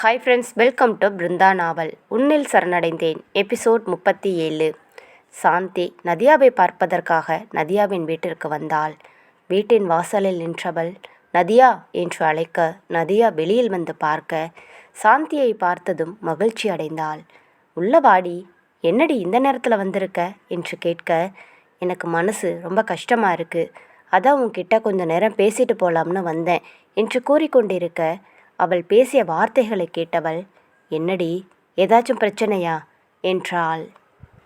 Hi friends welcome to Brinda novel உன்னில் சரணடைந்தேன். Episode முப்பத்தி ஏழு. சாந்தி நதியாவை பார்ப்பதற்காக நதியாவின் வீட்டிற்கு வந்தாள். வீட்டின் வாசலில் நின்றவள் நதியா என்று அழைக்க நதியா வெளியில் வந்து பார்க்க சாந்தியை பார்த்ததும் மகிழ்ச்சி அடைந்தாள். உள்ள வாடி என்னடி இந்த நேரத்தில் வந்திருக்க? என்று கேட்க எனக்கு மனசு ரொம்ப கஷ்டமாக இருக்குது அதான் உன்கிட்ட கொஞ்ச நேரம் பேசிட்டு போலாம்னு வந்தேன் என்று கூறிக்கொண்டிருக்க அவள் பேசிய வார்த்தைகளை கேட்டவள் என்னடி ஏதாச்சும் பிரச்சனையா? என்றாள்.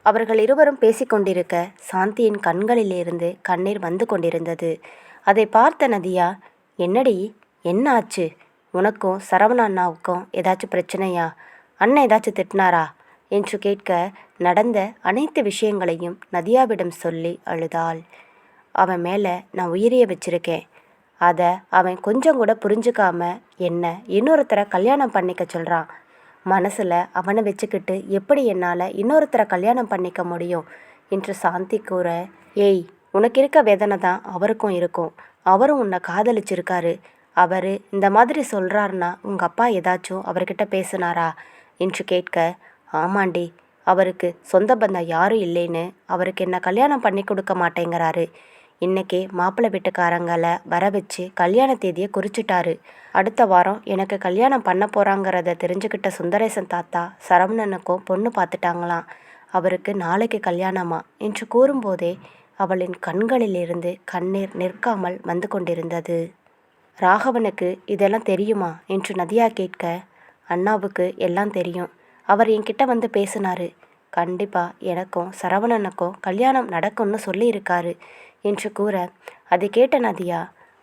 அவர்கள் இருவரும் பேசிக்கொண்டிருக்க சாந்தியின் கண்களிலிருந்து கண்ணீர் வந்து கொண்டிருந்தது. அதை பார்த்த நதியா என்னடி என்ன ஆச்சு? உனக்கும் சரவண அண்ணாவுக்கும் ஏதாச்சும் பிரச்சனையா? அண்ணன் ஏதாச்சும் திட்டினாரா? என்று கேட்க நடந்த அனைத்து விஷயங்களையும் நதியாவிடம் சொல்லி அழுதாள். அவன் மேலே நான் உயிரையே வச்சிருக்கேன். அதை அவன் கொஞ்சம் கூட புரிஞ்சுக்காம என்னை இன்னொருத்தரை கல்யாணம் பண்ணிக்க சொல்கிறான் மனசில் அவனை வச்சுக்கிட்டு எப்படி என்னால் இன்னொருத்தரை கல்யாணம் பண்ணிக்க முடியும்? என்று சாந்தி கூற ஏய் உனக்கு இருக்க வேதனை தான் அவருக்கும் இருக்கும். அவரும் உன்னை காதலிச்சிருக்காரு. அவர் இந்த மாதிரி சொல்கிறாருன்னா உங்கள் அப்பா ஏதாச்சும் அவர்கிட்ட பேசுனாரா? என்று கேட்க ஆமாண்டி அவருக்கு சொந்த பந்தம் யாரும் இல்லைன்னு அவருக்கு என்ன கல்யாணம் பண்ணி கொடுக்க மாட்டேங்கிறாரு. இன்னைக்கு மாப்பிள்ளை வீட்டுக்காரங்களை வர வச்சு கல்யாண தேதியை குறிச்சிட்டாரு. அடுத்த வாரம் எனக்கு கல்யாணம் பண்ண போகிறாங்கிறத தெரிஞ்சுக்கிட்ட சுந்தரேசன் தாத்தா சரவணனுக்கும் பொண்ணு பார்த்துட்டாங்களாம். அவருக்கு நாளைக்கு கல்யாணமா என்று கூறும்போதே அவளின் கண்களிலிருந்து கண்ணீர் நிற்காமல் வந்து கொண்டிருந்தது. ராகவனுக்கு இதெல்லாம் தெரியுமா என்று நதியா கேட்க அண்ணாவுக்கு எல்லாம் தெரியும். அவர் என்கிட்ட வந்து பேசினாரு. கண்டிப்பாக எனக்கும் சரவணனுக்கும் கல்யாணம் நடக்கும்னு சொல்லியிருக்காரு. என்று கூற அதை கேட்ட நதியா?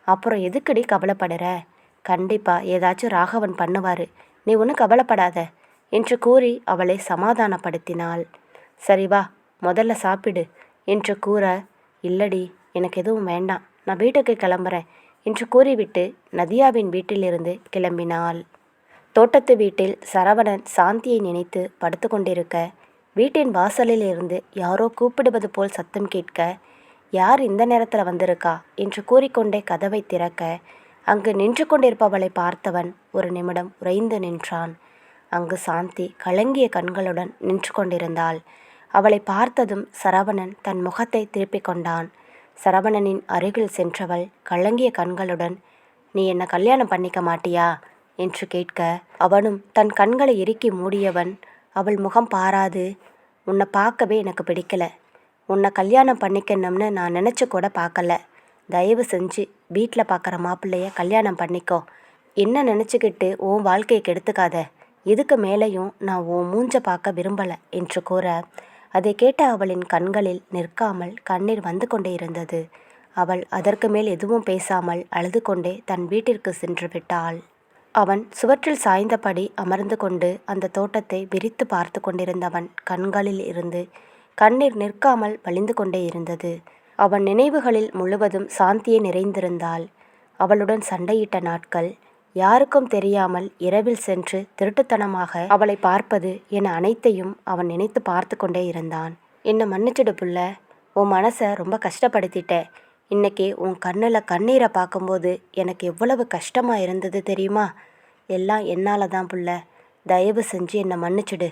அப்புறம் எதுக்குடி கவலைப்படுற? கண்டிப்பாக ஏதாச்சும் ராகவன் பண்ணுவார். நீ ஒன்றும் கவலைப்படாத என்று கூறி அவளை சமாதானப்படுத்தினாள். சரி வா முதல்ல சாப்பிடு என்று கூற இல்லடி எனக்கு எதுவும் வேண்டாம். நான் வீட்டுக்கு கிளம்புறேன் என்று கூறிவிட்டு நதியாவின் வீட்டிலிருந்து கிளம்பினாள். தோட்டத்து வீட்டில் சரவணன் சாந்தியை நினைத்து படுத்து கொண்டிருக்க வீட்டின் வாசலில் இருந்து யாரோ கூப்பிடுவது போல் சத்தம் கேட்க யார் இந்த நேரத்தில் வந்திருக்கா? என்று கூறிக்கொண்டே கதவை திறக்க அங்கு நின்று கொண்டிருப்பவளை பார்த்தவன் ஒரு நிமிடம் உறைந்து நின்றான். அங்கு சாந்தி கலங்கிய கண்களுடன் நின்று கொண்டிருந்தாள். அவளை பார்த்ததும் சரவணன் தன் முகத்தை திருப்பிக் கொண்டான். சரவணனின் அருகில் சென்றவள் கலங்கிய கண்களுடன் நீ என்ன கல்யாணம் பண்ணிக்க மாட்டியா? என்று கேட்க அவனும் தன் கண்களை இறுக்கி மூடியவன். அவள் முகம் பாராது. உன்னை பார்க்கவே எனக்கு பிடிக்கல. உன்னை கல்யாணம் பண்ணிக்கணும்னு நான் நினச்சி கூட பார்க்கல. தயவு செஞ்சு வீட்டில் பார்க்குற மாப்பிள்ளைய கல்யாணம் பண்ணிக்கோ. என்ன நினச்சிக்கிட்டு உன் வாழ்க்கையை கெடுத்துக்காத. இதுக்கு மேலேயும் நான் உன் மூஞ்ச பார்க்க விரும்பலை என்று கூற அதை கேட்ட அவளின் கண்களில் நிற்காமல் கண்ணீர் வந்து கொண்டே இருந்தது. அவள் அதற்கு மேல் எதுவும் பேசாமல் அழுது கொண்டே தன் வீட்டிற்கு சென்று விட்டாள். அவன் சுவற்றில் சாய்ந்தபடி அமர்ந்து கொண்டு அந்த தோட்டத்தை விரித்து பார்த்து கொண்டிருந்தவன் கண்களில் இருந்து கண்ணீர் நிற்காமல் வழிந்து கொண்டே இருந்தது. அவன் நினைவுகளில் முழுவதும் சாந்தியே நிறைந்திருந்தாள். அவளுடன் சண்டையிட்ட நாட்கள் யாருக்கும் தெரியாமல் இரவில் சென்று திருட்டுத்தனமாக அவளை பார்ப்பது என அனைத்தையும் அவன் நினைத்து பார்த்து கொண்டே இருந்தான். என்னை மன்னிச்சிடு புள்ள உன் மனசை ரொம்ப கஷ்டப்படுத்திட்ட. இன்னைக்கு உன் கண்ணில் கண்ணீரை பார்க்கும்போது எனக்கு எவ்வளவு கஷ்டமாக இருந்தது தெரியுமா? எல்லாம் என்னால் தான் புள்ள. தயவு செஞ்சு என்னை மன்னிச்சிடு.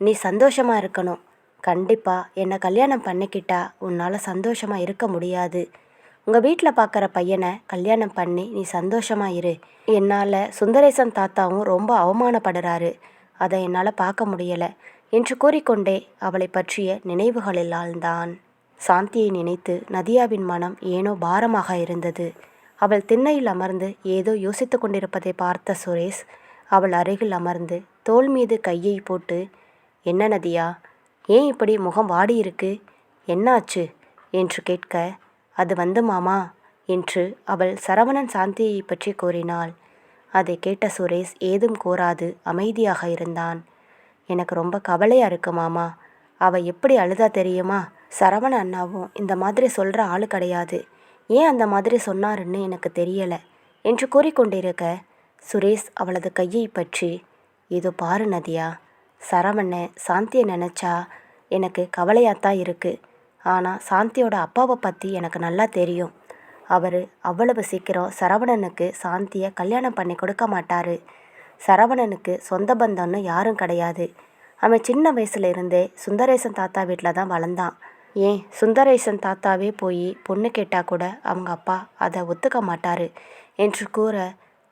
நீ சந்தோஷமாக இருக்கணும். கண்டிப்பாக என்னை கல்யாணம் பண்ணிக்கிட்டா உன்னால் சந்தோஷமாக இருக்க முடியாது. உங்கள் வீட்டில் பார்க்குற பையனை கல்யாணம் பண்ணி நீ சந்தோஷமாக இரு. என்னால் சுந்தரேசன் தாத்தாவும் ரொம்ப அவமானப்படுறாரு. அதை என்னால் பார்க்க முடியலை. என்று கூறிக்கொண்டே அவளை பற்றிய நினைவுகளில் ஆழ்ந்தான். சாந்தியை நினைத்து நதியாவின் மனம் ஏனோ பாரமாக இருந்தது. அவள் திண்ணையில் அமர்ந்து ஏதோ யோசித்து கொண்டிருப்பதை பார்த்த சுரேஷ் அவள் அருகில் அமர்ந்து தோள் மீது கையை போட்டு என்ன நதியா? ஏன் இப்படி முகம் வாடி இருக்கு? என்னாச்சு? என்று கேட்க அது வந்து மாமா என்று அவள் சரவணன் சாந்தியை பற்றி கூறினாள். அதை கேட்ட சுரேஷ் ஏதும் கூறாது அமைதியாக இருந்தான். எனக்கு ரொம்ப கவலையாக இருக்கு மாமா. அவள் எப்படி அழுதா தெரியுமா? சரவண அண்ணாவும் இந்த மாதிரி சொல்கிற ஆள் கிடையாது. ஏன் அந்த மாதிரி சொன்னாருன்னு எனக்கு தெரியலை என்று கூறிக்கொண்டிருக்க சுரேஷ் அவளது கையை பற்றி இதோ பாரு நதியா சரவண சாந்தியை நினச்சா எனக்கு கவலையாக தான் இருக்குது ஆனால் சாந்தியோட அப்பாவை பற்றி எனக்கு நல்லா தெரியும். அவர் அவ்வளவு சீக்கிரம் சரவணனுக்கு சாந்தியை கல்யாணம் பண்ணி கொடுக்க மாட்டார். சரவணனுக்கு சொந்த பந்தம்னு யாரும் கிடையாது. அவன் சின்ன வயசுல இருந்தே சுந்தரேசன் தாத்தா வீட்டில் தான் வளர்ந்தான். ஏன்? சுந்தரேசன் தாத்தாவே போய் பொண்ணு கேட்டால் கூட அவங்க அப்பா அதை ஒத்துக்க மாட்டார் என்று கூற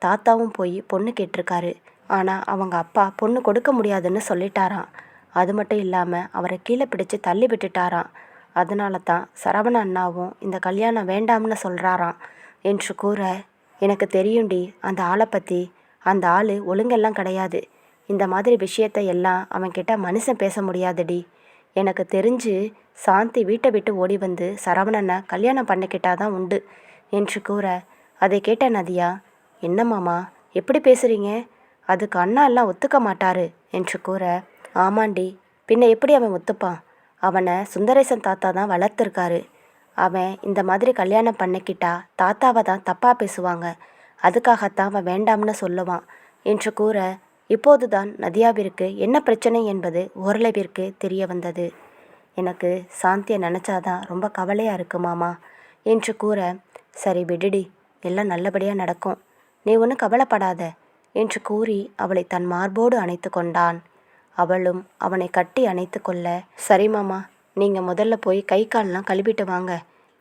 தாத்தாவும் போய் பொண்ணு கேட்டிருக்காரு. ஆனால் அவங்க அப்பா பொண்ணு கொடுக்க முடியாதுன்னு சொல்லிட்டாராம். அது மட்டும் இல்லாமல் அவரை கீழே பிடிச்சு தள்ளி விட்டுட்டாராம். அதனால தான் சரவண அண்ணாவும் இந்த கல்யாணம் வேண்டாம்னு சொல்கிறாராம் என்று கூற எனக்கு தெரியும்டி அந்த ஆளை பற்றி அந்த ஆள் ஒழுங்கெல்லாம் கிடையாது. இந்த மாதிரி விஷயத்தை எல்லாம் அவன்கிட்ட மனுஷன் பேச முடியாதுடி. எனக்கு தெரிஞ்சு சாந்தி வீட்டை விட்டு ஓடி வந்து சரவணனை கல்யாணம் பண்ணிக்கிட்டாதான் உண்டு என்று கூற அதை கேட்ட நதியா? என்னம்மாமா எப்படி பேசுகிறீங்க அதுக்கு அண்ணா எல்லாம் ஒத்துக்க மாட்டாரு என்று கூற ஆமாண்டி பின்ன எப்படி அவன் ஒத்துப்பான்? அவனை சுந்தரேசன் தாத்தா தான் வளர்த்துருக்காரு. அவன் இந்த மாதிரி கல்யாணம் பண்ணிக்கிட்டா தாத்தாவை தான் தப்பாக பேசுவாங்க. அதுக்காகத்தான் அவன் வேண்டாம்னு சொல்லுவான் என்று கூற இப்போதுதான் நதியாவிற்கு என்ன பிரச்சனை என்பது ஓரளவிற்கு தெரிய வந்தது. எனக்கு சாந்தியை நினச்சாதான் ரொம்ப கவலையாக இருக்கு மாமா என்று கூற சரி விடுடி. எல்லாம் நல்லபடியாக நடக்கும். நீ ஒன்றும் கவலைப்படாத. என்று கூறி அவளை தன் மார்போடு அணைத்து கொண்டான். அவளும் அவனை கட்டி அணைத்து கொள்ள சரி மாமா நீங்கள் முதல்ல போய் கை கால்லாம் கழுவிட்டு வாங்க.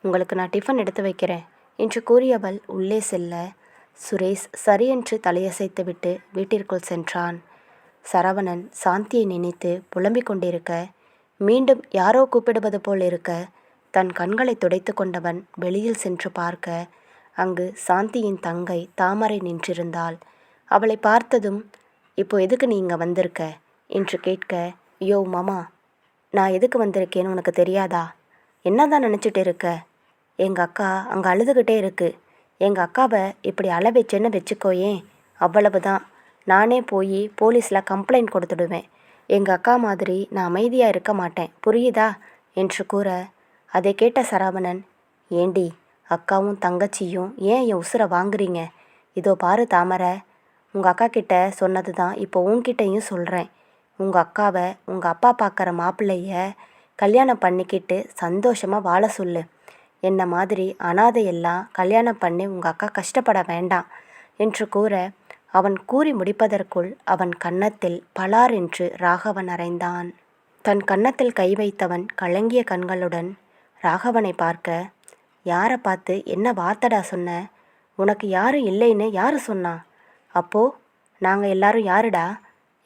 உங்களுக்கு நான் டிஃபன் எடுத்து வைக்கிறேன் என்று கூறியவள் உள்ளே செல்ல. சுரேஷ் சரியென்று தலையசைத்துவிட்டு வீட்டிற்குள் சென்றான். சரவணன் சாந்தியை நினைத்து புலம்பிக் கொண்டிருக்க மீண்டும் யாரோ கூப்பிடுவது போல் இருக்க? தன் கண்களை துடைத்து கொண்டவன் வெளியில் சென்று பார்க்க அங்கு சாந்தியின் தங்கை தாமரை நின்றிருந்தாள். அவளை பார்த்ததும் இப்போ எதுக்கு நீ இங்கே வந்திருக்க? என்று கேட்க யோ மாமா நான் எதுக்கு வந்திருக்கேன்னு உனக்கு தெரியாதா? என்னதான் நினச்சிட்டு இருக்க? எங்கள் அக்கா அங்கே அழுதுகிட்டே இருக்கு. எங்கள் அக்காவை இப்படி அழ வச்சேன்னு வச்சுக்கோயேன் அவ்வளவுதான். நானே போய் போலீஸில் கம்ப்ளைண்ட் கொடுத்துடுவேன். எங்கள் அக்கா மாதிரி நான் அமைதியாக இருக்க மாட்டேன். புரியுதா? என்று கூற அதை கேட்ட சரவணன் ஏண்டி அக்காவும் தங்கச்சியும் ஏன் என் உசுரை வாங்குறீங்க? இதோ பாரு தாமரை உங்கள் அக்கா கிட்ட சொன்னது தான் இப்போ உன்கிட்டயும் சொல்கிறேன் உங்கள் அக்காவை உங்கள் அப்பா பார்க்குற மாப்பிள்ளைய கல்யாணம் பண்ணிக்கிட்டு சந்தோஷமாக வாழ சொல்லு. என்ன மாதிரி அனாதையெல்லாம் கல்யாணம் பண்ணி உங்கள் அக்கா கஷ்டப்பட வேண்டாம் என்று கூற அவன் கூறி முடிப்பதற்குள் அவன் கன்னத்தில் பலார் என்று ராகவன் அறைந்தான். தன் கன்னத்தில் கை வைத்தவன் கலங்கிய கண்களுடன் ராகவனை பார்க்க யாரை பார்த்து என்ன வார்த்தடா சொன்ன? உனக்கு யாரும் இல்லைன்னு யாரு சொன்னா? அப்போ நாங்கள் எல்லாரும் யாருடா?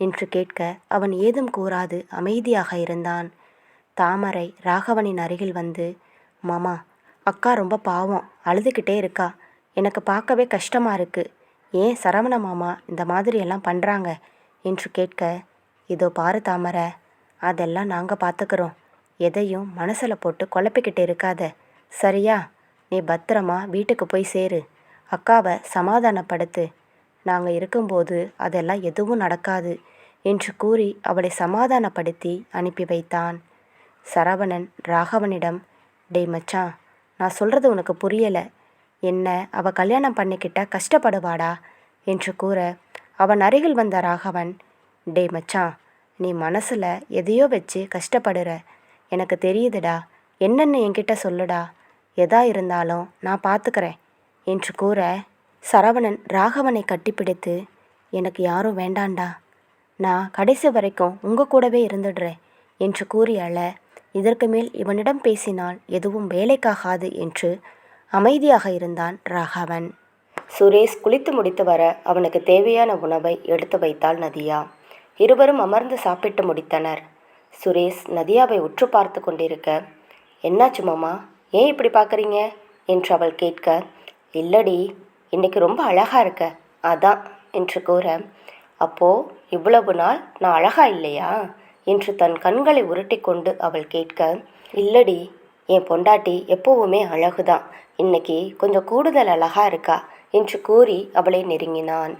என்று கேட்க அவன் ஏதும் கூறாது அமைதியாக இருந்தான். தாமரை ராகவனின் அருகில் வந்து மாமா அக்கா ரொம்ப பாவம் அழுதுகிட்டே இருக்கா. எனக்கு பார்க்கவே கஷ்டமாக இருக்கு. ஏன் சரவண மாமா இந்த மாதிரி எல்லாம் பண்ணுறாங்க என்று கேட்க இதோ பாரு தாமரை அதெல்லாம் நாங்கள் பார்த்துக்கிறோம் எதையும் மனசில் போட்டு குழப்பிக்கிட்டு இருக்காத. சரியா? நீ பத்திரமா வீட்டுக்கு போய் சேரு. அக்காவை சமாதானப்படுத்து. நாங்கள் இருக்கும்போது அதெல்லாம் எதுவும் நடக்காது என்று கூறி அவளை சமாதானப்படுத்தி அனுப்பி வைத்தான். சரவணன் ராகவனிடம் டேய் மச்சான் நான் சொல்கிறது உனக்கு புரியலை. என்ன அவள் கல்யாணம் பண்ணிக்கிட்ட கஷ்டப்படுவாடா? என்று கூற அவன் அருகில் வந்த ராகவன் டேய் மச்சான் நீ மனசில் எதையோ வச்சு கஷ்டப்படுற. எனக்கு தெரியுதுடா. என்னென்னு என்கிட்ட சொல்லுடா. எதா இருந்தாலும் நான் பார்த்துக்கிறேன் என்று கூற சரவணன் ராகவனை கட்டிப்பிடித்து எனக்கு யாரும் வேண்டாண்டா. நான் கடைசி வரைக்கும் உங்கள் கூடவே இருந்துடுறேன் என்று கூறி அழ இதற்கு மேல் இவனிடம் பேசினால் எதுவும் வேலைக்காகாது என்று அமைதியாக இருந்தான் ராகவன். சுரேஷ் குளித்து முடித்து வர அவனுக்கு தேவையான உணவை எடுத்து வைத்தாள் நதியா. இருவரும் அமர்ந்து சாப்பிட்டு முடித்தனர். சுரேஷ் நதியாவை உற்று பார்த்து கொண்டிருக்க என்னாச்சு மாமா? ஏன் இப்படி பார்க்குறீங்க? என்று அவள் கேட்க இல்லடி இன்றைக்கி ரொம்ப அழகாக இருக்க. அதான் என்று கூற அப்போ இவ்வளவு நாள் நான் அழகா இல்லையா? என்று தன் கண்களை உருட்டிக்கொண்டு அவள் கேட்க இல்லடி என் பொண்டாட்டி எப்போவுமே அழகுதான். இன்னைக்கு கொஞ்சம் கூடுதல் அழகா இருக்கா? என்று கூறி அவளை நெருங்கினான்.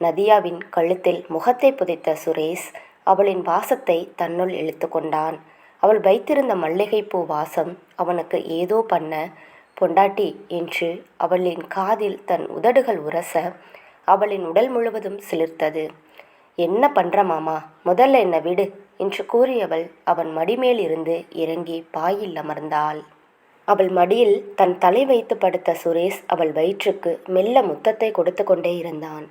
நதியாவின் கழுத்தில் முகத்தை புதைத்த சுரேஷ் அவளின் வாசத்தை தன்னுள் இழுத்து கொண்டான். அவள் வைத்திருந்த மல்லிகைப்பூ வாசம் அவனுக்கு ஏதோ பண்ண பொண்டாட்டி என்று அவளின் காதில் தன் உதடுகள் உரச அவளின் உடல் முழுவதும் சிலிர்த்தது. என்ன பண்ற மாமா? முதல்ல என்ன விடு என்று கூறியவள் அவன் மடிமேல் இருந்து இறங்கி பாயில் அமர்ந்தாள். அவள் மடியில் தன் தலை வைத்து படுத்த சுரேஷ் அவள் வயிற்றுக்கு மெல்ல முத்தத்தை கொடுத்து கொண்டே இருந்தான்.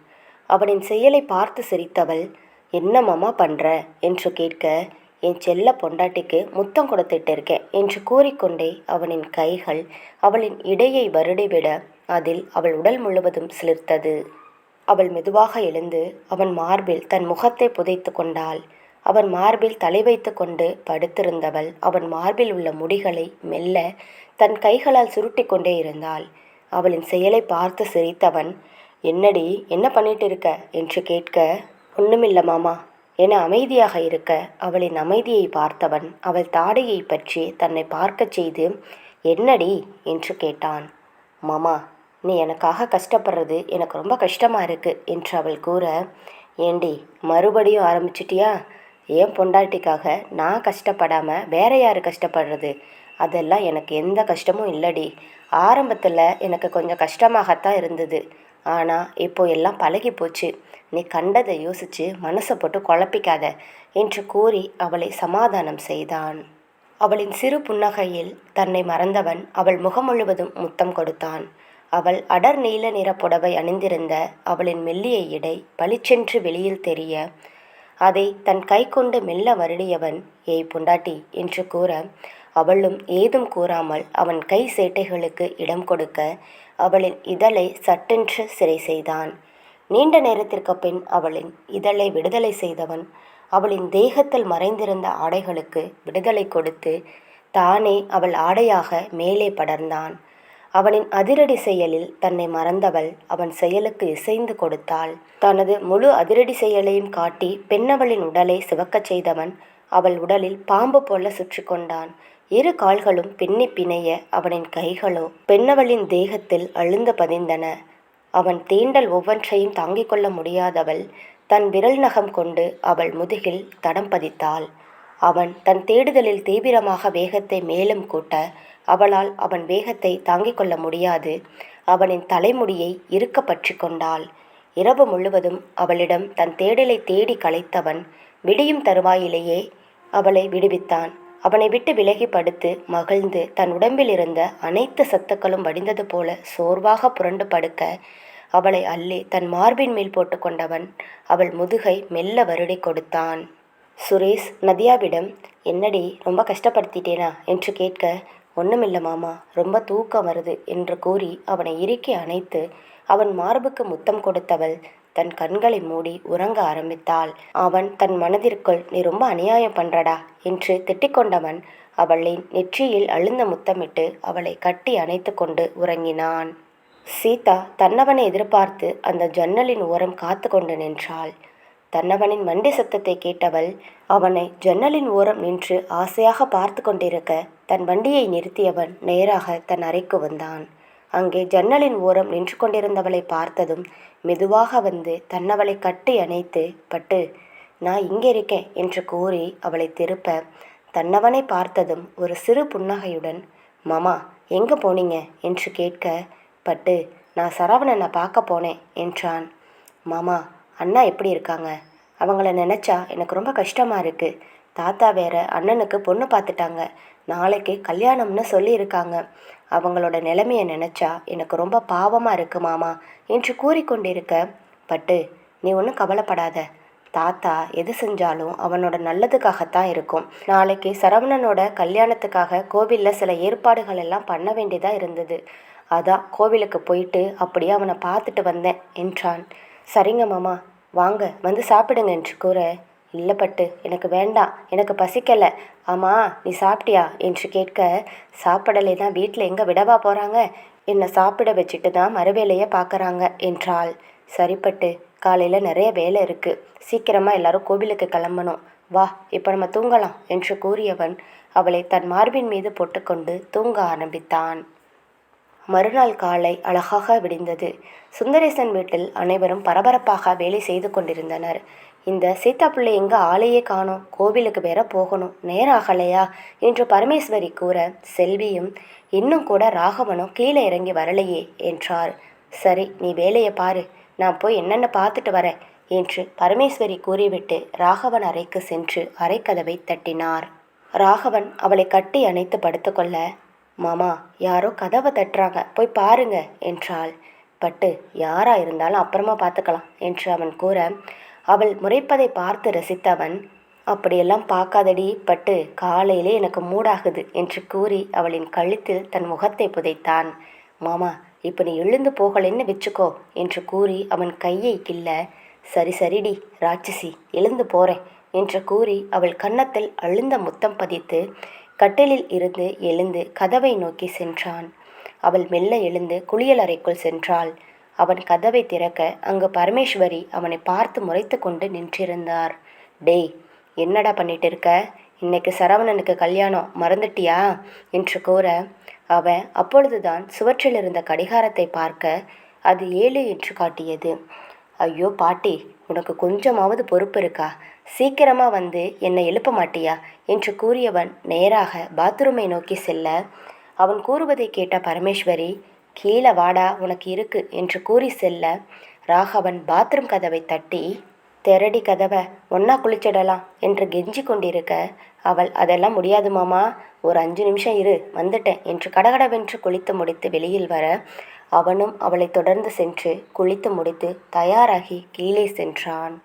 அவனின் செயலை பார்த்து சிரித்தவள் என்ன மாமா பண்ற? என்று கேட்க என் செல்ல பொண்டாட்டிக்கு முத்தம் கொடுத்துட்டு இருக்கேன் என்று கூறிக்கொண்டே அவனின் கைகள் அவளின் இடையை வருடிவிட அதில் அவள் உடல் முழுவதும் சிலிர்த்தது. அவள் மெதுவாக எழுந்து அவன் மார்பில் தன் முகத்தை புதைத்து கொண்டாள். அவன் மார்பில் தலை வைத்து கொண்டு படுத்திருந்தவள் அவன் மார்பில் உள்ள முடிகளை மெல்ல தன் கைகளால் சுருட்டி கொண்டே இருந்தாள். அவளின் செயலை பார்த்து சிரித்தவன் என்னடி என்ன பண்ணிட்டு இருக்க என்று கேட்க ஒன்றுமில்ல மாமா என அமைதியாக இருக்க அவளின் அமைதியை பார்த்தவன் அவள் தாடையை பற்றி தன்னை பார்க்கச் செய்து என்னடி? என்று கேட்டான். மாமா நீ எனக்காக கஷ்டப்படுறது எனக்கு ரொம்ப கஷ்டமா இருக்கு என்று அவள் கூற ஏண்டி மறுபடியும் ஆரம்பிச்சிட்டியா? ஏன் பொண்டாட்டிக்காக நான் கஷ்டப்படாமல் வேற யார் கஷ்டப்படுறது? அதெல்லாம் எனக்கு எந்த கஷ்டமும் இல்லடி. ஆரம்பத்தில் எனக்கு கொஞ்சம் கஷ்டமாகத்தான் இருந்தது. ஆனால் இப்போ எல்லாம் பழகி போச்சு. நீ கண்டதை யோசிச்சு மனசை போட்டு குழப்பிக்காத என்று கூறி அவளை சமாதானம் செய்தான். அவளின் சிறு புன்னகையில் தன்னை மறந்தவன் அவள் முகம் முழுவதும் முத்தம் கொடுத்தான். அவள் அடர் நீல நிற புடவை அணிந்திருந்த அவளின் மெல்லிய இடை பளிச்சென்று வெளியில் தெரிய அதை தன் கை கொண்டு மெல்ல வருடியவன் ஏய் பொண்டாட்டி என்று கூற அவளும் ஏதும் கூறாமல் அவன் கை சேட்டைகளுக்கு இடம் கொடுக்க அவளின் இதழை சட்டென்று சிறை செய்தான். நீண்ட நேரத்திற்கு பின் அவளின் இதழை விடுதலை செய்தவன் அவளின் தேகத்தில் மறைந்திருந்த ஆடைகளுக்கு விடுதலை கொடுத்து தானே அவள் ஆடையாக மேலே படர்ந்தான். அவனின் அதிரடி செயலில் தன்னை மறந்தவள் அவன் செயலுக்கு இசைந்து கொடுத்தாள். தனது முழு அதிரடி செயலையும் காட்டி பெண்ணவளின் உடலை சிவக்கச் செய்தவன் அவள் உடலில் பாம்பு போல சுற்றி கொண்டான். இரு கால்களும் பின்னி பிணைய அவனின் கைகளோ பெண்ணவளின் தேகத்தில் அழுந்து பதிந்தன. அவன் தீண்டல் ஒவ்வொன்றையும் தாங்கிக் கொள்ள முடியாதவள் தன் விரல் நகம் கொண்டு அவள் முதுகில் தடம் பதித்தாள். அவன் தன் தேடுதலில் தீவிரமாக வேகத்தை மேலும் கூட்ட அவளால் அவன் வேகத்தை தாங்கிக் கொள்ள முடியாது. அவனின் தலைமுடியை இருக்க பற்றி கொண்டாள். இரவு முழுவதும் அவளிடம் தன் தேடலை தேடி களைத்தவன் விடியும் தருவாயிலேயே அவளை விடுவித்தான். அவனை விட்டு விலகி படுத்து மகிழ்ந்து தன் உடம்பில் இருந்த அனைத்து சத்துக்களும் வடிந்தது போல சோர்வாக புரண்டு படுக்க அவளை அள்ளி தன் மார்பின் மேல் போட்டுக்கொண்டவன் அவள் முதுகை மெல்ல வருடி கொடுத்தான். சுரேஷ் நதியாவிடம் என்னடி ரொம்ப கஷ்டப்படுத்திட்டேனா? என்று கேட்க ஒன்றுமில்ல மாமா ரொம்ப தூக்கம் வருது என்று கூறி அவனை இறுக்கி அணைத்து அவன் மார்புக்கு முத்தம் கொடுத்தவள் தன் கண்களை மூடி உறங்க ஆரம்பித்தாள். அவன் தன் மனதிற்குள் நீ ரொம்ப அநியாயம் பண்றடா என்று திட்டிக்கொண்டவன் அவளின் நெற்றியில் அழுந்த முத்தமிட்டு அவளை கட்டி அணைத்து கொண்டு உறங்கினான். சீதா தன்னவனை எதிர்பார்த்து அந்த ஜன்னலின் ஓரம் காத்து கொண்டு நின்றாள். தன்னவனின் மண்டி சத்தத்தை கேட்டவள் அவனை ஜன்னலின் ஓரம் நின்று ஆசையாக பார்த்து கொண்டிருக்க தன் வண்டியை நிறுத்தியவன் நேராக தன் அறைக்கு வந்தான். அங்கே ஜன்னலின் ஓரம் நின்று கொண்டிருந்தவளை பார்த்ததும் மெதுவாக வந்து தன்னவளை கட்டி அணைத்து பட்டு நான் இங்கே இருக்கேன் என்று கூறி அவளை திருப்ப தன்னவனை பார்த்ததும் ஒரு சிறு புன்னகையுடன் மாமா எங்கே போனீங்க? என்று கேட்க பட்டு நான் சரவணனை பார்க்க போனேன் என்றான். மாமா அண்ணா எப்படி இருக்காங்க? அவங்கள நினச்சா எனக்கு ரொம்ப கஷ்டமாக இருக்குது தாத்தா வேற அண்ணனுக்கு பொண்ணு பார்த்துட்டாங்க. நாளைக்கு கல்யாணம்னு சொல்லியிருக்காங்க. அவங்களோட நிலைமையை நினச்சா எனக்கு ரொம்ப பாவமாக இருக்கு மாமா என்று கூறிக்கொண்டிருக்க பட்டு நீ ஒன்றும் கவலைப்படாத. தாத்தா எது செஞ்சாலும் அவனோட நல்லதுக்காகத்தான் இருக்கும். நாளைக்கு சரவணனோட கல்யாணத்துக்காக கோவிலில் சில ஏற்பாடுகள் எல்லாம் பண்ண வேண்டியதாக இருந்தது. அதான் கோவிலுக்கு போயிட்டு அப்படியே அவனை பார்த்துட்டு வந்தேன் என்றான். சரிங்க மாமா வாங்க வந்து சாப்பிடுங்க என்று கூற இல்லை பட்டு எனக்கு வேண்டாம் எனக்கு பசிக்கலை. ஆமாம் நீ சாப்பிட்டியா? என்று கேட்க சாப்பிடலை தான் வீட்டில் எங்கே விடவா போகிறாங்க என்னை சாப்பிட வச்சுட்டு தான் மறுவேலையை பார்க்குறாங்க என்றாள். சரிப்பட்டு காலையில் நிறைய வேலை இருக்குது சீக்கிரமாக எல்லாரும் கோவிலுக்கு கிளம்பணும். வா இப்போ நம்ம தூங்கலாம் என்று கூறியவன் அவளை தன் மார்பின் மீது போட்டுக்கொண்டு தூங்க ஆரம்பித்தான். மறுநாள் காலை அழகாக விடிந்தது. சுந்தரேசன் வீட்டில் அனைவரும் பரபரப்பாக வேலை செய்து கொண்டிருந்தனர். இந்த சீதா பிள்ளை எங்கே ஆளையே காணோம். கோவிலுக்கு வேற போகணும். நேரம் ஆகலையா என்று பரமேஸ்வரி கூற செல்வியும் இன்னும் கூட ராகவனும் கீழே இறங்கி வரலையே என்றார். சரி நீ வேலையை பாரு. நான் போய் என்னென்ன பார்த்துட்டு வரேன் என்று பரமேஸ்வரி கூறிவிட்டு ராகவன் அறைக்கு சென்று அறைக்கதவை தட்டினார். ராகவன் அவளை கட்டி அணைத்து படுத்துக்கொள்ள மாமா யாரோ கதவை தட்டுறாங்க. போய் பாருங்க என்றாள். பட்டு யாரா இருந்தாலும் அப்புறமா பார்த்துக்கலாம் என்று அவன் கூற அவள் முறைப்பதை பார்த்து ரசித்தவன் அப்படியெல்லாம் பார்க்காதடி பட்டு காலையிலே எனக்கு மூடாகுது என்று கூறி அவளின் கழுத்தில் தன் முகத்தை புதைத்தான். மாமா இப்போ நீ எழுந்து போகலைன்னு வச்சுக்கோ என்று கூறி அவன் கையை கிள்ள சரி சரிடி ராட்சசி எழுந்து போறேன் என்று கூறி அவள் கன்னத்தில் அழுந்த முத்தம் பதித்து கட்டிலில் இருந்து எழுந்து கதவை நோக்கி சென்றான். அவள் மெல்ல எழுந்து குளியலறைக்குள் சென்றாள். அவன் கதவை திறக்க அங்கு பரமேஸ்வரி அவனை பார்த்து முறைத்து கொண்டு நின்றிருந்தார். டேய் என்னடா பண்ணிட்டு இருக்க? இன்னைக்கு சரவணனுக்கு கல்யாணம் மறந்துட்டியா? என்று கூற அவன் அப்பொழுதுதான் சுவற்றில் இருந்த கடிகாரத்தை பார்க்க அது ஏழு என்று காட்டியது. ஐயோ பாட்டி உனக்கு கொஞ்சமாவது பொறுப்பு இருக்கா? சீக்கிரமாக வந்து என்னை எழுப்ப மாட்டியா? என்று கூறியவன் நேராக பாத்ரூமை நோக்கி செல்ல அவன் கூறுவதை கேட்ட பரமேஸ்வரி கீழே வாடா உனக்கு இருக்கு என்று கூறி செல்ல ராகவன் பாத்ரூம் கதவை தட்டி தெரடி கதவை ஒன்னா குளிச்சிடலாம் என்று கெஞ்சி கொண்டிருக்க அவள் அதெல்லாம் முடியாது மாமா ஒரு அஞ்சு நிமிஷம் இரு வந்துட்டேன் என்று கடகடவென்று குளித்து முடித்து வெளியில் வர அவனும் அவளை தொடர்ந்து சென்று குளித்து முடித்து தயாராகி கீழே சென்றான்.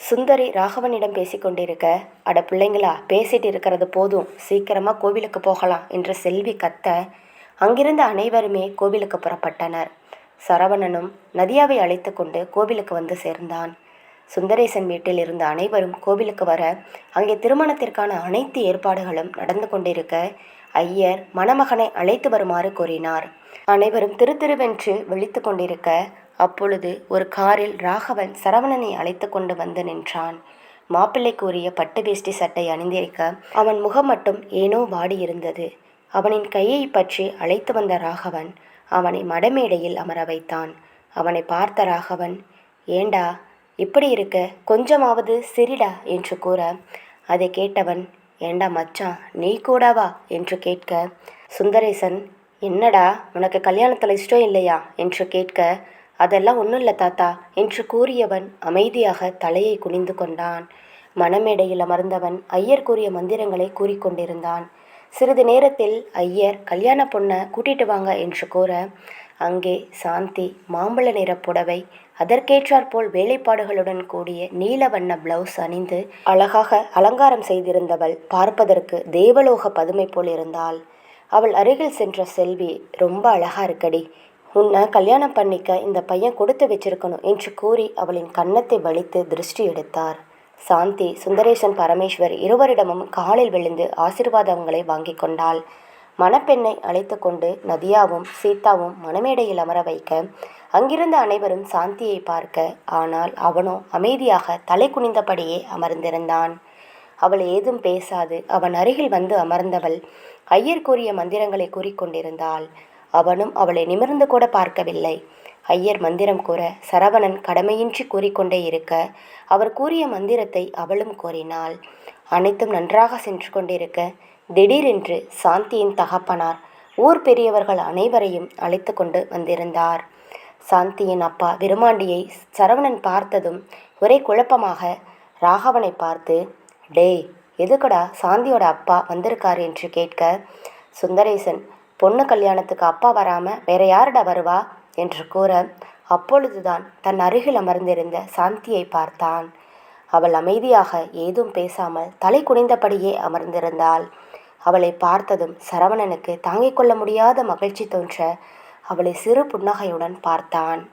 சுந்தரி ராகவனிடம் பேசிக்கொண்டிருக்க அட பிள்ளைங்களா பேசிட்டு இருக்கிறது போதும் சீக்கிரமா கோவிலுக்கு போகலாம் என்று செல்வி கத்த அங்கிருந்த அனைவருமே கோவிலுக்கு புறப்பட்டனர். சரவணனும் நதியாவை அழைத்து கொண்டு கோவிலுக்கு வந்து சேர்ந்தான். சுந்தரேசன் வீட்டில் இருந்த அனைவரும் கோவிலுக்கு வர அங்கே திருமணத்திற்கான அனைத்து ஏற்பாடுகளும் நடந்து கொண்டிருக்க ஐயர் மணமகனை அழைத்து வருமாறு கூறினார் அனைவரும் திரு திருவென்று விழித்து கொண்டிருக்க அப்பொழுது ஒரு காரில் ராகவன் சரவணனை அழைத்து கொண்டு வந்து நின்றான். மாப்பிள்ளைக்குரிய பட்டு வேஷ்டி சட்டை அணிந்திருக்க அவன் முகம் மட்டும் ஏனோ வாடியிருந்தது. அவனின் கையை பற்றி அழைத்து வந்த ராகவன் அவனை மடமேடையில் அமர வைத்தான். அவனை பார்த்த ராகவன் ஏண்டா இப்படி இருக்க? கொஞ்சமாவது சிரிடா? என்று கூற அதை கேட்டவன் ஏண்டா மச்சான் நீ கூடவா என்று கேட்க சுந்தரேசன் என்னடா உனக்கு கல்யாணத்தில் இஷ்டம் இல்லையா? என்று கேட்க அதெல்லாம் ஒன்றும் இல்லை தாத்தா என்று கூறியவன் அமைதியாக தலையை குனிந்து கொண்டான். மணமேடையில் அமர்ந்தவன் ஐயர் கூறிய மந்திரங்களை கூறிக்கொண்டிருந்தான். சிறிது நேரத்தில் ஐயர் கல்யாண பொண்ணை கூட்டிட்டு வாங்க என்று கூற அங்கே சாந்தி மாம்பழ நிற புடவை அதற்கேற்றாற்போல் வேலைப்பாடுகளுடன் கூடிய நீல வண்ண பிளவுஸ் அணிந்து அழகாக அலங்காரம் செய்திருந்தவள் பார்ப்பதற்கு தேவலோக பதுமை போல் இருந்தாள். அவள் அருகில் சென்ற செல்வி ரொம்ப அழகா இருக்கடி. உன்னை கல்யாணம் பண்ணிக்க இந்த பையன் கொடுத்து வச்சிருக்கணும் என்று கூறி அவளின் கன்னத்தை வலித்து திருஷ்டி எடுத்தார். சாந்தி சுந்தரேசன் பரமேஸ்வர் இருவரிடமும் காலில் விழுந்து ஆசிர்வாதங்களை வாங்கி கொண்டாள். மணப்பெண்ணை அழைத்து கொண்டு நதியாவும் சீதாவும் மணமேடையில் அமர வைக்க அங்கிருந்த அனைவரும் சாந்தியை பார்க்க ஆனால் அவனோ அமைதியாக தலை குனிந்தபடியே அமர்ந்திருந்தான். அவள் ஏதும் பேசாது அவன் அருகில் வந்து அமர்ந்தவள் ஐயர் கூறிய மந்திரங்களை கூறிக்கொண்டிருந்தாள் அவனும் அவளை நிமிர்ந்து கூட பார்க்கவில்லை. ஐயர் மந்திரம் கூற சரவணன் கடமையின்றி கூறிக்கொண்டே இருக்க அவர் கூறிய மந்திரத்தை அவளும் கூறினாள். அனைத்தும் நன்றாக சென்று கொண்டிருக்க திடீரென்று சாந்தியின் தகப்பனார் ஊர் பெரியவர்கள் அனைவரையும் அழைத்து கொண்டு வந்திருந்தார். சாந்தியின் அப்பா விருமாண்டியை சரவணன் பார்த்ததும் ஒரே குழப்பமாக ராகவனை பார்த்து டேய் எதுக்கடா சாந்தியோட அப்பா வந்திருக்கார்? என்று கேட்க சுந்தரேசன் பொண்ணு கல்யாணத்துக்கு அப்பா வராமல் வேற யாருடா வருவா? என்று கூற அப்பொழுதுதான் தன் அருகில் அமர்ந்திருந்த சாந்தியை பார்த்தான். அவள் அமைதியாக ஏதும் பேசாமல் தலை குனிந்தபடியே அமர்ந்திருந்தாள். அவளை பார்த்ததும் சரவணனுக்கு தாங்கிக் கொள்ள முடியாத மகிழ்ச்சி தோன்ற அவளை சிறு புன்னகையுடன் பார்த்தான்.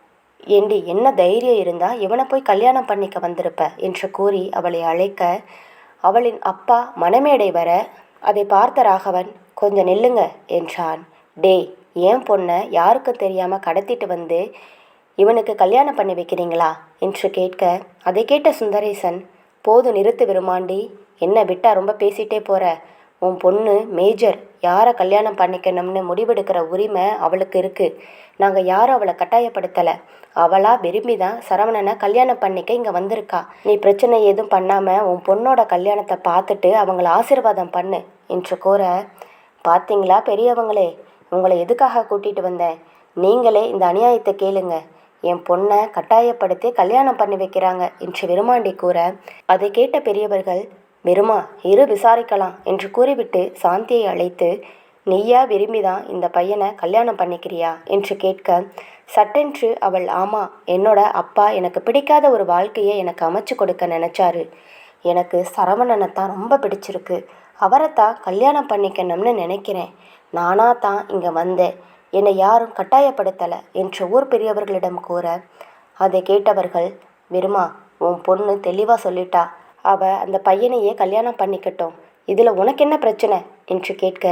ஏண்டி என்ன தைரியம் இருந்தா இவனை போய் கல்யாணம் பண்ணிக்க வந்திருப்ப? என்று கூறி அவளை அழைக்க அவளின் அப்பா மணமேடை வர அதை பார்த்த ராகவன் கொஞ்சம் நில்லுங்க என்றான். டேய் என் பொண்ணை யாருக்கும் தெரியாமல் கடத்திட்டு வந்து இவனுக்கு கல்யாணம் பண்ணி வைக்கிறீங்களா? என்று கேட்க அதை கேட்ட சுந்தரேசன் போதும் நிறுத்து விருமாண்டி என்ன விட்டா ரொம்ப பேசிட்டே போற. உன் பொண்ணு மேஜர் யாரை கல்யாணம் பண்ணிக்கணும்னு முடிவெடுக்கிற உரிமை அவளுக்கு இருக்கு. நாங்கள் யாரும் அவளை கட்டாயப்படுத்தலை. அவளா விரும்பி தான் சரவணனை கல்யாணம் பண்ணிக்க இங்கே வந்திருக்கா. நீ பிரச்சனை எதுவும் பண்ணாமல் உன் பொண்ணோட கல்யாணத்தை பார்த்துட்டு அவங்கள ஆசீர்வாதம் பண்ணு என்று கூற பார்த்தீங்களா பெரியவங்களே? உங்களை எதுக்காக கூட்டிகிட்டு வந்தேன் நீங்களே இந்த அநியாயத்தை கேளுங்க. என் பொண்ணை கட்டாயப்படுத்தி கல்யாணம் பண்ணி வைக்கிறாங்க என்று விருமாண்டி கூற அதை கேட்ட பெரியவர்கள் வெறுமா இரு விசாரிக்கலாம் என்று கூறிவிட்டு சாந்தியை அழைத்து நீயா விரும்பிதான் இந்த பையனை கல்யாணம் பண்ணிக்கிறியா? என்று கேட்க சட்டென்று. அவள் ஆமா என்னோட அப்பா எனக்கு பிடிக்காத ஒரு வாழ்க்கையை எனக்கு அமைச்சு கொடுக்க நினச்சாரு. எனக்கு சரவணனை தான் ரொம்ப பிடிச்சிருக்கு. அவரைத்தான் கல்யாணம் பண்ணிக்கணும்னு நினைக்கிறேன். நானாக தான் இங்கே வந்தேன். என்னை யாரும் கட்டாயப்படுத்தலை என்று ஊர் பெரியவர்களிடம் கூற அதை கேட்டவர்கள் வெறுமா உன் பொண்ணு தெளிவாக சொல்லிட்டா. அவ அந்த பையனையே கல்யாணம் பண்ணிக்கட்டும். இதில் உனக்கு என்ன பிரச்சனை? என்று கேட்க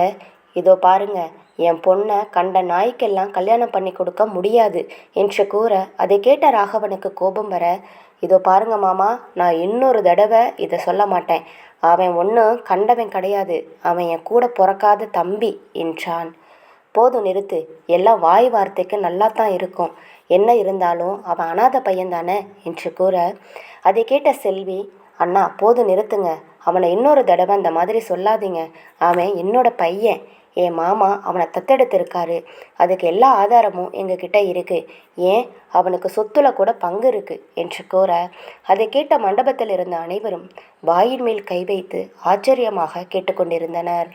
இதோ பாருங்க என் பொண்ணை கண்ட நாய்க்கெல்லாம் கல்யாணம் பண்ணி கொடுக்க முடியாது என்று கூற அதை கேட்ட ராகவனுக்கு கோபம் வர இதோ பாருங்க மாமா நான் இன்னொரு தடவை இதை சொல்ல மாட்டேன். அவன் ஒன்றும் கண்டவன் கிடையாது. அவன் என் கூட பிறக்காத தம்பி என்றான். போதும் நிறுத்து. எல்லாம் வாய் வார்த்தைக்கு நல்லா தான் இருக்கும். என்ன இருந்தாலும் அவன் அனாதை பையன் தானே என்று கூற. அதை கேட்ட செல்வி அண்ணா போதும் நிறுத்துங்க. அவனை இன்னொரு தடவை அந்த மாதிரி சொல்லாதீங்க. அவன் என்னோட பையன். என் மாமா அவனை தத்தெடுத்திருக்காரு. அதுக்கு எல்லா ஆதாரமும் எங்ககிட்ட இருக்கு. ஏன்? அவனுக்கு சொத்துல கூட பங்கு இருக்கு என்று கூற அதை கேட்ட மண்டபத்தில் இருந்த அனைவரும் வாயின் மேல் கை வைத்து ஆச்சரியமாக கேட்டுக்கொண்டிருந்தனர்.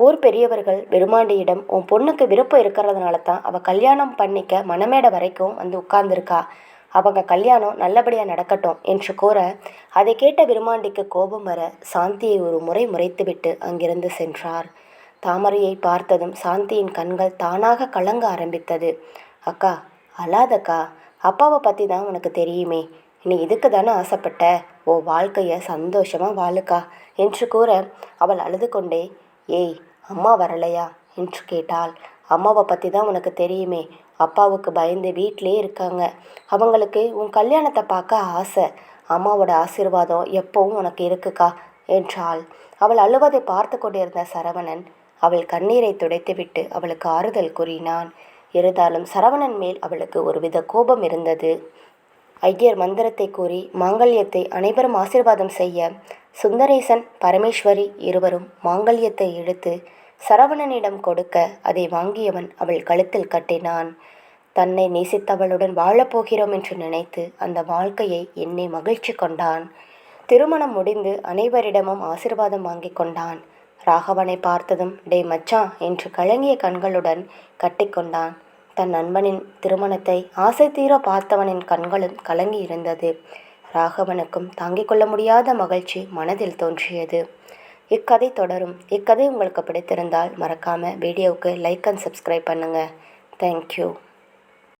ஊர் பெரியவர்கள் பெருமாண்டியிடம் உன் பொண்ணுக்கு விருப்பம் இருக்கிறதுனால தான் அவள் கல்யாணம் பண்ணிக்க மணமேடை வரைக்கும் வந்து உட்கார்ந்துருக்கா. அவங்க கல்யாணம் நல்லபடியாக நடக்கட்டும் என்று கூற அதை கேட்ட விருமாண்டிக்கு கோபம் வர சாந்தியை ஒரு முறை முறைத்துவிட்டு அங்கிருந்து சென்றார். தாமரையை பார்த்ததும் சாந்தியின் கண்கள் தானாக கலங்க ஆரம்பித்தது. அக்கா அழாதக்கா அப்பாவை பற்றி தான் உனக்கு தெரியுமே. நீ இதுக்கு தானே ஆசைப்பட்ட? ஓ வாழ்க்கையை சந்தோஷமாக வாழுக்கா என்று கூற அவள் அழுது கொண்டே ஏய் அம்மா வரலையா? என்று கேட்டாள். அம்மாவை பற்றி தான் உனக்கு தெரியுமே. அப்பாவுக்கு பயந்து வீட்டிலே இருக்காங்க. அவங்களுக்கு உன் கல்யாணத்தை பார்க்க ஆசை. அம்மாவோட ஆசீர்வாதம் எப்பவும் உனக்கு இருக்குக்கா என்றாள். அவள் அழுவதை பார்த்து கொண்டிருந்த சரவணன் அவள் கண்ணீரை துடைத்துவிட்டு அவளுக்கு ஆறுதல் கூறினான். இருந்தாலும் சரவணன் மேல் அவளுக்கு ஒருவித கோபம் இருந்தது. ஐயர் மந்திரத்தை கூறி மாங்கல்யத்தை அனைவரும் ஆசீர்வாதம் செய்ய சுந்தரேசன் பரமேஸ்வரி இருவரும் மாங்கல்யத்தை எடுத்து சரவணனிடம் கொடுக்க அதை வாங்கியவன் அவள் கழுத்தில் கட்டினான். தன்னை நேசித்தவளுடன் வாழப்போகிறோம் என்று நினைத்து அந்த வாழ்க்கையை என்னை மகிழ்ச்சி கொண்டான். திருமணம் முடிந்து அனைவரிடமும் ஆசிர்வாதம் வாங்கி கொண்டான். ராகவனை பார்த்ததும் டே மச்சான் என்று கலங்கிய கண்களுடன் கட்டிக்கொண்டான். தன் நண்பனின் திருமணத்தை ஆசை தீர பார்த்தவனின் கண்களும் கலங்கி இருந்தது. ராகவனுக்கும் தாங்கிக் கொள்ள முடியாத மகிழ்ச்சி மனதில் தோன்றியது. இக்கதை தொடரும். இக்கதை உங்களுக்கு பிடித்திருந்தால் மறக்காமல் வீடியோவுக்கு லைக் அண்ட் சப்ஸ்கிரைப் பண்ணுங்கள் தேங்க்யூ